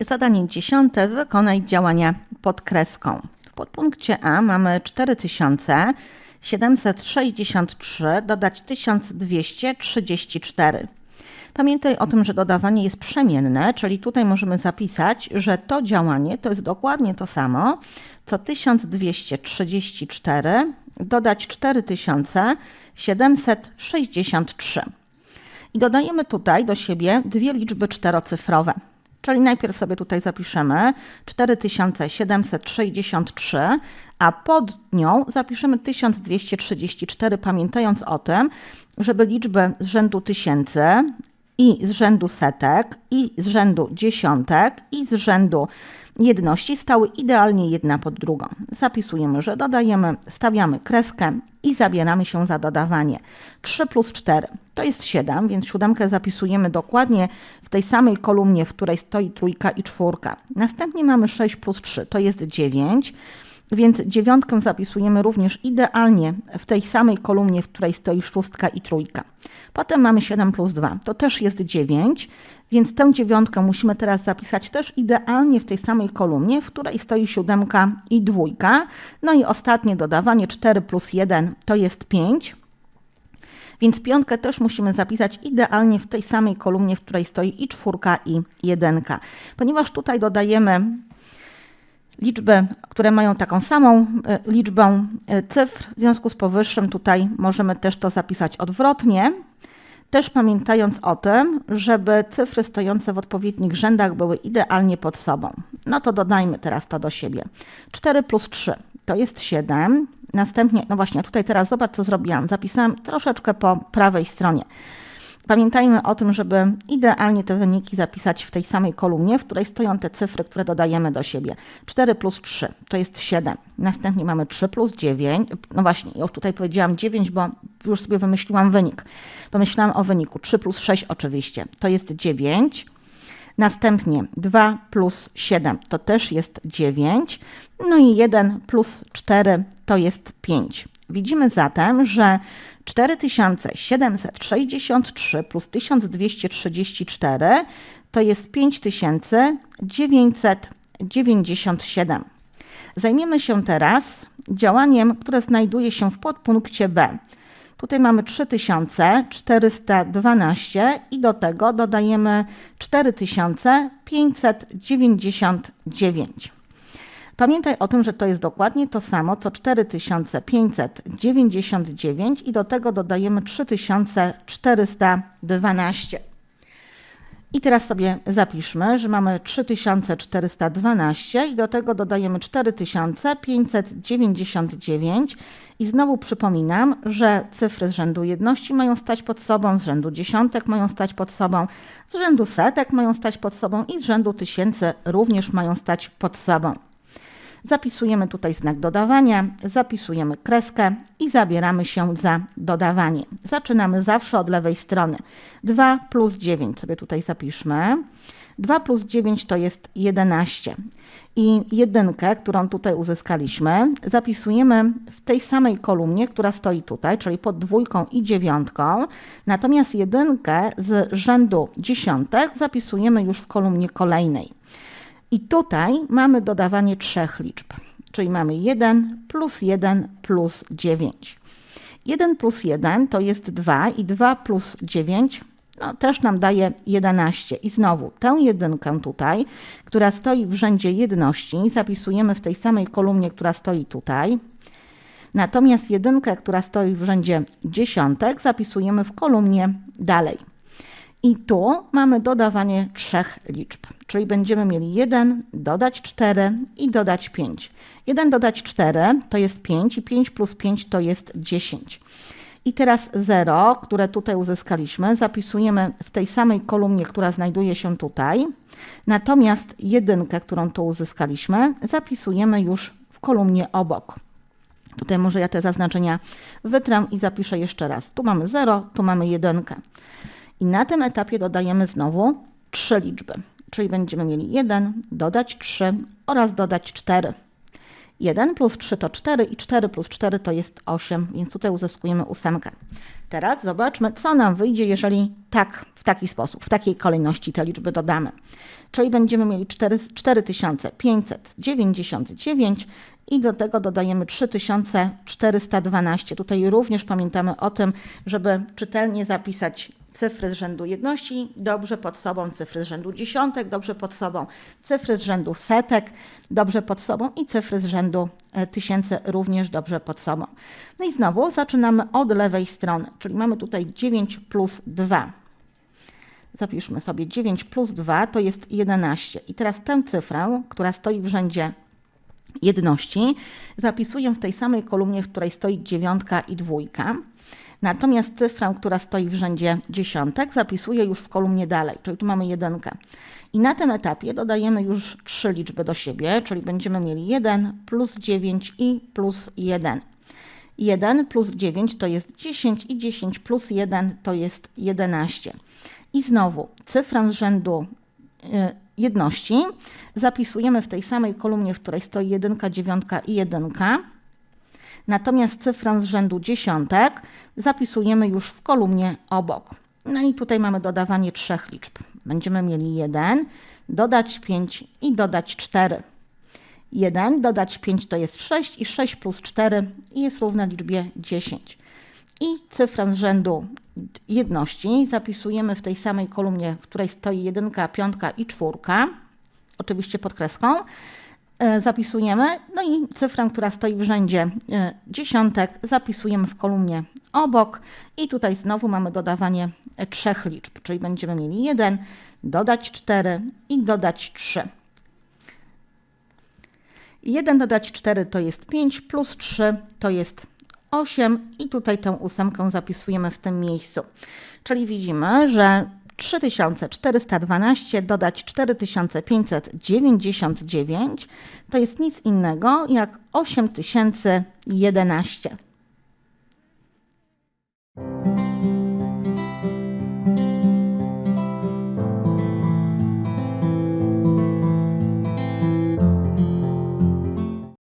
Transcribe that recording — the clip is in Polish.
Zadanie dziesiąte. Wykonaj działania pod kreską. W podpunkcie A mamy 4763 dodać 1234. Pamiętaj o tym, że dodawanie jest przemienne, czyli tutaj możemy zapisać, że to działanie to jest dokładnie to samo, co 1234 dodać 4763. I dodajemy tutaj do siebie dwie liczby czterocyfrowe. Czyli najpierw sobie tutaj zapiszemy 4763, a pod nią zapiszemy 1234, pamiętając o tym, żeby liczby z rzędu tysięcy i z rzędu setek, i z rzędu dziesiątek, i z rzędu jedności stały idealnie jedna pod drugą. Zapisujemy, że dodajemy, stawiamy kreskę i zabieramy się za dodawanie. 3 plus 4 to jest 7, więc siódemkę zapisujemy dokładnie w tej samej kolumnie, w której stoi trójka i czwórka. Następnie mamy 6 plus 3 to jest 9. Więc dziewiątkę zapisujemy również idealnie w tej samej kolumnie, w której stoi szóstka i trójka. Potem mamy 7 plus 2, to też jest 9, więc tę dziewiątkę musimy teraz zapisać też idealnie w tej samej kolumnie, w której stoi siódemka i dwójka. No i ostatnie dodawanie 4 plus 1 to jest 5. Więc piątkę też musimy zapisać idealnie w tej samej kolumnie, w której stoi i czwórka i jedynka. Ponieważ tutaj dodajemy liczby, które mają taką samą e, liczbę e, cyfr, w związku z powyższym tutaj możemy też to zapisać odwrotnie. Też pamiętając o tym, żeby cyfry stojące w odpowiednich rzędach były idealnie pod sobą. No to dodajmy teraz to do siebie. 4 plus 3 to jest 7. Następnie, no właśnie, tutaj teraz zobacz, co zrobiłam. Zapisałam troszeczkę po prawej stronie. Pamiętajmy o tym, żeby idealnie te wyniki zapisać w tej samej kolumnie, w której stoją te cyfry, które dodajemy do siebie. 4 plus 3 to jest 7. Następnie mamy 3 plus 9. No właśnie, już tutaj powiedziałam 9, bo już sobie wymyśliłam wynik. Pomyślałam o wyniku. 3 plus 6 oczywiście to jest 9. Następnie 2 plus 7 to też jest 9. No i 1 plus 4 to jest 5. Widzimy zatem, że 4763 plus 1234 to jest 5997. Zajmiemy się teraz działaniem, które znajduje się w podpunkcie B. Tutaj mamy 3412 i do tego dodajemy 4599. Pamiętaj o tym, że to jest dokładnie to samo, co 4599 i do tego dodajemy 3412. I teraz sobie zapiszmy, że mamy 3412 i do tego dodajemy 4599 i znowu przypominam, że cyfry z rzędu jedności mają stać pod sobą, z rzędu dziesiątek mają stać pod sobą, z rzędu setek mają stać pod sobą i z rzędu tysięcy również mają stać pod sobą. Zapisujemy tutaj znak dodawania, zapisujemy kreskę i zabieramy się za dodawanie. Zaczynamy zawsze od lewej strony. 2 plus 9 sobie tutaj zapiszmy. 2 plus 9 to jest 11. I jedynkę, którą tutaj uzyskaliśmy, zapisujemy w tej samej kolumnie, która stoi tutaj, czyli pod dwójką i dziewiątką. Natomiast jedynkę z rzędu dziesiątek zapisujemy już w kolumnie kolejnej. I tutaj mamy dodawanie trzech liczb, czyli mamy 1 plus 1 plus 9. 1 plus 1 to jest 2 i 2 plus 9 no, też nam daje 11. I znowu tę jedynkę tutaj, która stoi w rzędzie jedności, zapisujemy w tej samej kolumnie, która stoi tutaj. Natomiast jedynkę, która stoi w rzędzie dziesiątek, zapisujemy w kolumnie dalej. I tu mamy dodawanie trzech liczb, czyli będziemy mieli 1, dodać 4 i dodać 5. 1 dodać 4 to jest 5 i 5 plus 5 to jest 10. I teraz 0, które tutaj uzyskaliśmy, zapisujemy w tej samej kolumnie, która znajduje się tutaj. Natomiast jedynkę, którą tu uzyskaliśmy, zapisujemy już w kolumnie obok. Tutaj może ja te zaznaczenia wytrę i zapiszę jeszcze raz. Tu mamy 0, tu mamy jedynkę. I na tym etapie dodajemy znowu trzy liczby, czyli będziemy mieli 1, dodać 3 oraz dodać 4. 1 plus 3 to 4 i 4 plus 4 to jest 8, więc tutaj uzyskujemy ósemkę. Teraz zobaczmy, co nam wyjdzie, jeżeli tak, w taki sposób, w takiej kolejności te liczby dodamy. Czyli będziemy mieli 4, 4599 i do tego dodajemy 3412. Tutaj również pamiętamy o tym, żeby czytelnie zapisać cyfry z rzędu jedności, dobrze pod sobą cyfry z rzędu dziesiątek, dobrze pod sobą cyfry z rzędu setek, dobrze pod sobą i cyfry z rzędu e, tysięcy również dobrze pod sobą. No i znowu zaczynamy od lewej strony, czyli mamy tutaj 9 plus 2. Zapiszmy sobie 9 plus 2 to jest 11. I teraz tę cyfrę, która stoi w rzędzie jedności, zapisuję w tej samej kolumnie, w której stoi dziewiątka i dwójka. Natomiast cyfrę, która stoi w rzędzie dziesiątek, zapisuję już w kolumnie dalej, czyli tu mamy jedynkę. I na tym etapie dodajemy już trzy liczby do siebie, czyli będziemy mieli 1 plus 9 i plus 1. 1 plus 9 to jest 10 i 10 plus 1 to jest 11. I znowu cyfrę z rzędu y, jedności zapisujemy w tej samej kolumnie, w której stoi jedynka, dziewiątka i jedynka. Natomiast cyfrę z rzędu dziesiątek zapisujemy już w kolumnie obok. No i tutaj mamy dodawanie trzech liczb. Będziemy mieli 1, dodać 5 i dodać 4. 1 dodać 5 to jest 6 i 6 plus 4 jest równe liczbie 10. I cyfrę z rzędu jedności zapisujemy w tej samej kolumnie, w której stoi jedynka, piątka i czwórka, oczywiście pod kreską. E, zapisujemy, no i cyfrę, która stoi w rzędzie e, dziesiątek, zapisujemy w kolumnie obok i tutaj znowu mamy dodawanie e, trzech liczb, czyli będziemy mieli 1, dodać 4 i dodać 3. 1 dodać 4 to jest 5, plus 3 to jest 8 i tutaj tę ósemkę zapisujemy w tym miejscu. Czyli widzimy, że 3412 dodać 4599 to jest nic innego jak 8011.